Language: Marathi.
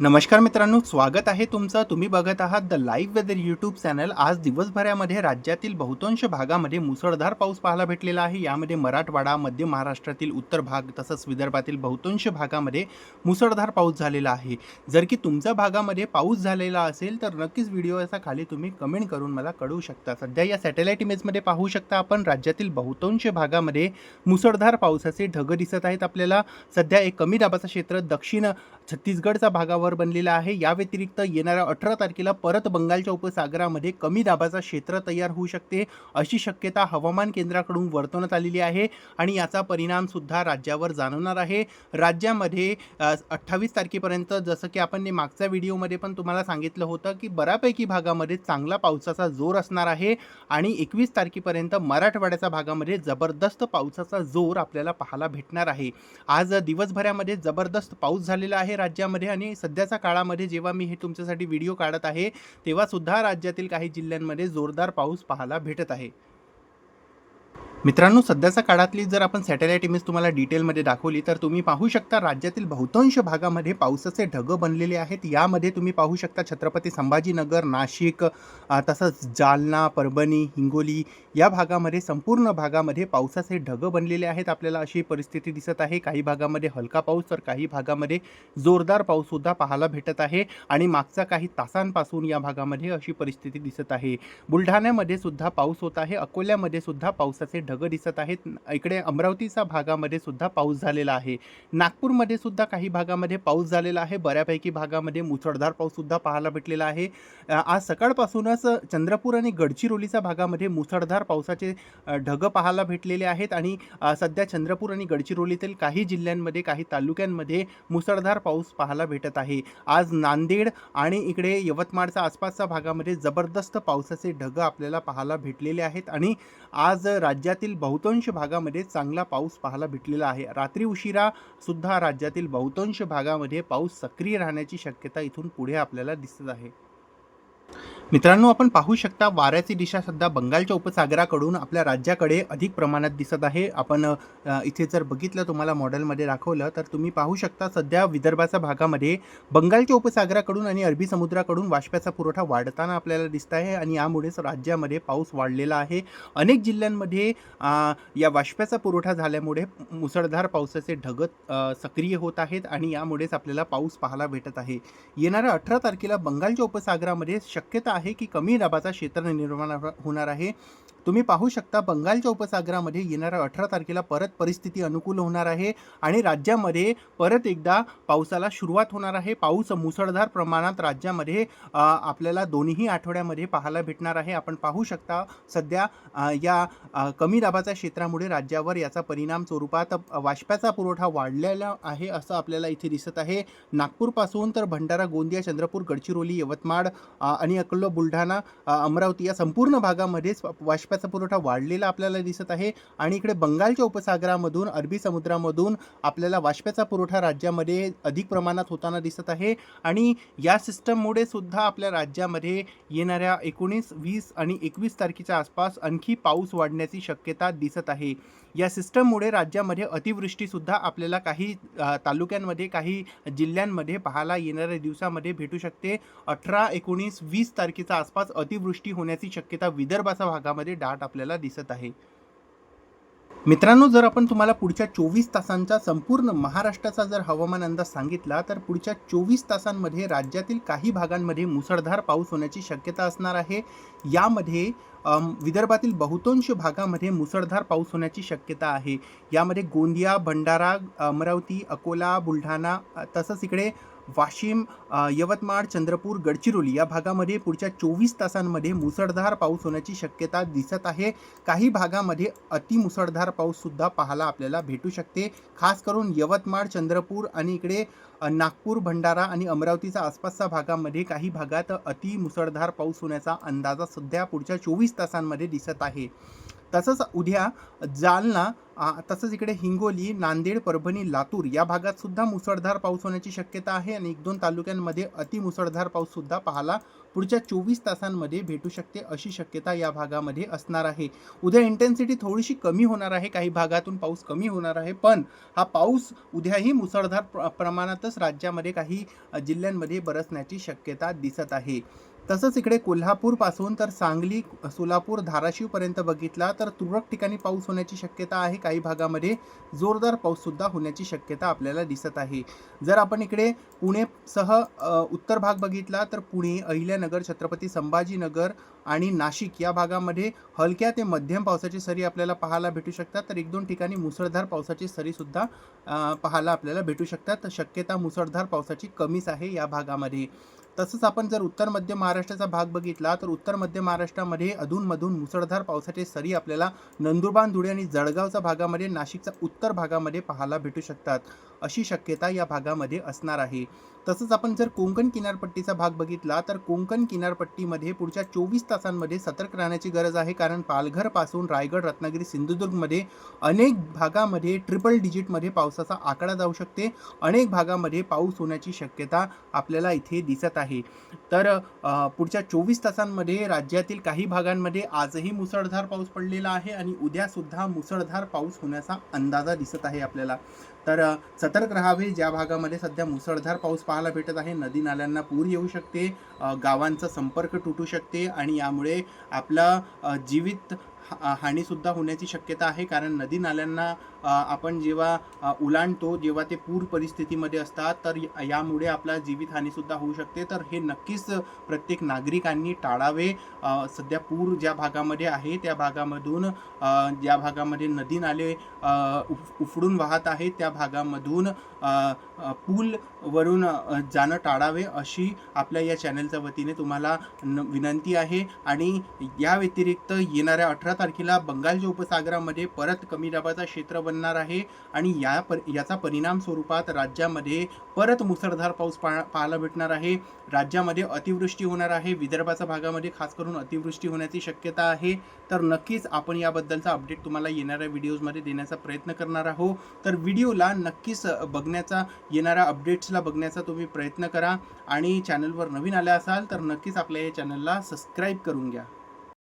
नमस्कार मित्रांनो स्वागत आहे तुमचं. तुम्ही बघत आहात the live weather YouTube channel आज दिवसभरामध्ये राज्यातील बहुतांश भागामध्ये मुसळधार पाऊस पाहायला भेटलेला आहे. यामध्ये मराठवाडा मध्य महाराष्ट्रातील उत्तर भाग तसंच विदर्भातील बहुतांश भागामध्ये मुसळधार पाऊस झालेला आहे. जर की तुमच्या भागामध्ये पाऊस झालेला असेल तर नक्कीच व्हिडिओचा खाली तुम्ही कमेंट करून मला कळवू शकता. सध्या या सॅटेलाईट इमेजमध्ये पाहू शकता आपण राज्यातील बहुतांश भागामध्ये मुसळधार पावसाचे ढग दिसत आहेत आपल्याला. सध्या एक कमी दाबाचं क्षेत्र दक्षिण छत्तीसगडच्या भागावर बनलेला आहे. या व्यतिरिक्त येणाऱ्या अठरा तारखेला परत बंगालच्या उपसागरामध्ये कमी दाबाचा क्षेत्र तयार होऊ शकते. अशी शक्यता हवामान केंद्राकडून वर्तवण्यात आलेली आहे आणि याचा परिणाम सुद्धा राज्यावर जाणवणार आहे. राज्यामध्ये अठ्ठावीस तारखेपर्यंत जसं की आपण मागच्या व्हिडिओमध्ये पण तुम्हाला सांगितलं होतं की बऱ्यापैकी भागामध्ये चांगला पावसाचा जोर असणार आहे आणि एकवीस तारखेपर्यंत मराठवाड्याच्या भागामध्ये जबरदस्त पावसाचा जोर आपल्याला पाहायला भेटणार आहे. आज दिवसभरामध्ये जबरदस्त पाऊस झालेला आहे राज्यामध्ये आणि सध्या सध्याच्या काळामध्ये जेव्हा मी हे तुमच्यासाठी व्हिडिओ काढत आहे तेव्हासुद्धा राज्यातील काही जिल्ह्यांमध्ये जोरदार पाऊस पाहायला भेटत आहे. मित्रांनो सध्याच्या काळातली जर आपण सॅटेलाईट इमेज तुम्हाला डिटेलमध्ये दाखवली तर तुम्ही पाहू शकता राज्यातील बहुतांश भागामध्ये पावसाचे ढगं बनलेले आहेत. यामध्ये तुम्ही पाहू शकता छत्रपती संभाजीनगर नाशिक तसंच जालना परभणी हिंगोली या भागामध्ये संपूर्ण भागामध्ये पावसाचे ढगं बनलेले आहेत. आपल्याला अशी परिस्थिती दिसत आहे. काही भागामध्ये हलका पाऊस तर काही भागामध्ये जोरदार पाऊससुद्धा पाहायला भेटत आहे. आणि मागचा काही तासांपासून या भागामध्ये अशी परिस्थिती दिसत आहे. बुलढाण्यामध्ये सुद्धा पाऊस होत आहे. अकोल्यामध्ये सुद्धा पावसाचे ढग ढगं दिसत आहेत. इकडे अमरावतीच्या भागामध्ये सुद्धा पाऊस झालेला आहे. नागपूरमध्ये सुद्धा काही भागामध्ये पाऊस झालेला आहे. बऱ्यापैकी भागामध्ये मुसळधार पाऊससुद्धा पाहायला भेटलेला आहे. आज सकाळपासूनच चंद्रपूर आणि गडचिरोलीच्या भागामध्ये मुसळधार पावसाचे ढगं पाहायला भेटलेले आहेत आणि सध्या चंद्रपूर आणि गडचिरोलीतील काही जिल्ह्यांमध्ये काही तालुक्यांमध्ये मुसळधार पाऊस पाहायला भेटत आहे. आज नांदेड आणि इकडे यवतमाळच्या आसपासच्या भागामध्ये जबरदस्त पावसाचे ढगं आपल्याला पाहायला भेटलेले आहेत आणि आज राज्यातील बहुतांश भागामध्ये चांगला पाऊस पाहायला भेटलेला आहे. रात्री उशिरा सुद्धा राज्यातील बहुतांश भागामध्ये पाऊस सक्रिय राहण्याची शक्यता इथून पुढे आपल्याला दिसत आहे. मित्रांनो आपण पाहू शकता वाऱ्याची दिशा सध्या बंगालच्या उपसागराकडून आपल्या राज्याकडे अधिक प्रमाणात दिसत आहे. आपण इथे जर बघितलं तुम्हाला मॉडेलमध्ये दाखवलं तर तुम्ही पाहू शकता सध्या विदर्भाच्या भागामध्ये बंगालच्या उपसागराकडून आणि अरबी समुद्राकडून वाष्प्याचा पुरवठा वाढताना आपल्याला दिसत आहे आणि यामुळेच राज्यामध्ये पाऊस वाढलेला आहे. अनेक जिल्ह्यांमध्ये या वाष्प्याचा पुरवठा झाल्यामुळे मुसळधार पावसाचे ढगत सक्रिय होत आहेत आणि यामुळेच आपल्याला पाऊस पाहायला भेटत आहे. येणाऱ्या अठरा तारखेला बंगालच्या उपसागरामध्ये शक्यता आहे की कमी दाबाचा क्षेत्र निर्माण हो- होणार आहे. तुम्ही पाहू शकता बंगालच्या उपसागरामध्ये येणाऱ्या अठरा तारखेला परत परिस्थिती अनुकूल होणार आहे आणि राज्यामध्ये परत एकदा पावसाला सुरुवात होणार आहे. पाऊस मुसळधार प्रमाणात राज्यामध्ये आपल्याला दोन्ही आठवड्यामध्ये पाहायला भेटणार आहे. आपण पाहू शकता सध्या या कमी दाबाच्या क्षेत्रामुळे राज्यावर याचा परिणाम स्वरूपात अ, वाष्प्याचा पुरवठा वाढलेला आहे असं आपल्याला इथे दिसत आहे. नागपूरपासून तर भंडारा गोंदिया चंद्रपूर गडचिरोली यवतमाळ आणि अकोला बुलढाणा अमरावती या संपूर्ण भागामध्येच टप्प्याचा पुरवठा वाढलेला आपल्याला दिसत आहे. आणि इकडे बंगालच्या उपसागरामधून अरबी समुद्रामधून आपल्याला वाष्प्याचा पुरवठा राज्यामध्ये अधिक प्रमाणात होताना दिसत आहे. आणि या सिस्टममुळे सुद्धा आपल्या राज्यामध्ये येणाऱ्या एकोणीस वीस आणि एकवीस तारखेच्या आसपास आणखी पाऊस वाढण्याची शक्यता दिसत आहे. या सिस्टममुळे राज्यामध्ये अतिवृष्टीसुद्धा आपल्याला काही तालुक्यांमध्ये काही जिल्ह्यांमध्ये पाहायला येणाऱ्या दिवसामध्ये भेटू शकते. अठरा एकोणीस वीस तारखेच्या आसपास अतिवृष्टी होण्याची शक्यता विदर्भाच्या भागामध्ये दाट आपल्याला दिसत आहे. मित्रांनो जर आपण तुम्हाला पुढच्या चोवीस तासांचा संपूर्ण महाराष्ट्राचा जर हवामान अंदाज सांगितला तर पुढच्या चोवीस तासांमध्ये राज्यातील काही भागांमध्ये मुसळधार पाऊस होण्याची शक्यता असणार आहे. यामध्ये विदर्भातील बहुतांश भागामध्ये मुसळधार पाऊस होण्याची शक्यता आहे. यामध्ये गोंदिया भंडारा अमरावती अकोला बुलढाणा तसंच इकडे वाशिम यवतमाळ चंद्रपूर गडचिरोली या भागामध्ये पुढच्या चोवीस तासांमध्ये मुसळधार पाऊस होण्याची शक्यता दिसत आहे. काही भागामध्ये अतिमुसळधार पाऊससुद्धा पाहायला आपल्याला भेटू शकते. खास करून यवतमाळ चंद्रपूर आणि इकडे नागपूर भंडारा आणि अमरावतीचा आसपासच्या भागामध्ये काही भागात अति मुसळधार पाऊस होण्याचा अंदाजा सध्या पुढच्या चोवीस तासांमध्ये दिसत आहे. तसंच उद्या जालना तसंच इकडे हिंगोली नांदेड परभणी लातूर या भागात सुद्धा मुसळधार पाऊस होण्याची शक्यता आहे आणि एक दोन तालुक्यांमध्ये अतिमुसळधार पाऊससुद्धा पाहायला पुढच्या चोवीस तासांमध्ये भेटू शकते अशी शक्यता या भागामध्ये असणार आहे. उद्या इंटेन्सिटी थोडीशी कमी होणार आहे काही भागातून पाऊस कमी होणार आहे पण हा पाऊस उद्याही मुसळधार प्र- प्रमाणातच राज्यामध्ये काही जिल्ह्यांमध्ये बरसण्याची शक्यता दिसत आहे. तसंच इकडे कोल्हापूरपासून तर सांगली सोलापूर धाराशिवपर्यंत बघितला तर तुरळक ठिकाणी पाऊस होण्याची शक्यता आहे. काही भागामध्ये जोरदार पाऊससुद्धा होण्याची शक्यता आपल्याला दिसत आहे. जर आपण इकडे पुणेसह उत्तर भाग बघितला तर पुणे अहिल्यानगर छत्रपती संभाजीनगर आणि नाशिक या भागामध्ये हलक्या ते मध्यम पावसाची सरी आपल्याला पाहायला भेटू शकतात. तर एक दोन ठिकाणी मुसळधार पावसाची सरीसुद्धा पाहायला आपल्याला भेटू शकतात. तर शक्यता मुसळधार पावसाची कमीच आहे या भागामध्ये. तसंच आपण जर उत्तर मध्य महाराष्ट्राचा भाग बघितला तर उत्तर मध्य महाराष्ट्रामध्ये अधूनमधून मुसळधार पावसाचे सरी आपल्याला नंदुरबार धुळे आणि जळगावच्या भागामध्ये नाशिकच्या उत्तर भागामध्ये पाहायला भेटू शकतात. अशी शक्यता या भागामध्ये असणार आहे. तसंच आपण जर कोकण किनारपट्टीचा भाग बघितला तर कोंकण किनारपट्टीमध्ये पुढच्या चोवीस तासांमध्ये सतर्क राहण्याची गरज आहे. कारण पालघरपासून रायगड रत्नागिरी सिंधुदुर्गमध्ये अनेक भागामध्ये ट्रिपल डिजिटमध्ये पावसाचा आकडा जाऊ शकते. अनेक भागामध्ये पाऊस होण्याची शक्यता आपल्याला इथे दिसत आहे. तर पुढच्या चोवीस तासांमध्ये राज्यातील काही भागांमध्ये आजही मुसळधार पाऊस पडलेला आहे आणि उद्यासुद्धा मुसळधार पाऊस होण्याचा अंदाजा दिसत आहे आपल्याला. तर सतर्क राहावे. ज्या भागामध्ये सध्या मुसळधार पाऊस पाहायला भेटत आहे नदी नाल्यांना पूर येऊ शकते गावांचा संपर्क तुटू शकते आणि यामुळे आपला जीवित हा- हानीसुद्धा होण्याची शक्यता आहे. कारण नदी नाल्यांना आपण जेव्हा उलांडतो जेव्हा ते पूर परिस्थितीमध्ये असतात तर या- यामुळे आपला जीवितहानीसुद्धा होऊ शकते. तर हे नक्कीच प्रत्येक नागरिकांनी टाळावे. सध्या पूर ज्या भागामध्ये आहे त्या भागामधून ज्या भागामध्ये नदी नाले उफ- उफडून वाहत आहेत त्या भागामधून पूलवरून जाणं टाळावे अशी आपल्या या चॅनलच्या वतीने तुम्हाला न विनंती आहे. आणि या व्यतिरिक्त येणाऱ्या अठरा तारखेला बंगालच्या उपसागरामध्ये परत कमी दाबाचा क्षेत्र बन बनणार आहे आणि या पर याचा परिणाम स्वरूपात राज्यामध्ये परत मुसळधार पाऊस पा पाहायला भेटणार आहे. राज्यामध्ये अतिवृष्टी होणार आहे. विदर्भाच्या भागामध्ये खास करून अतिवृष्टी होण्याची शक्यता आहे. तर नक्कीच आपण याबद्दलचा अपडेट तुम्हाला येणाऱ्या व्हिडिओजमध्ये देण्याचा प्रयत्न करणार आहोत. तर व्हिडिओला नक्कीच बघण्याचा येणाऱ्या अपडेट्सला बघण्याचा तुम्ही प्रयत्न करा. आणि चॅनलवर नवीन आल्या असाल तर नक्कीच आपल्या या चॅनलला सबस्क्राईब करून घ्या.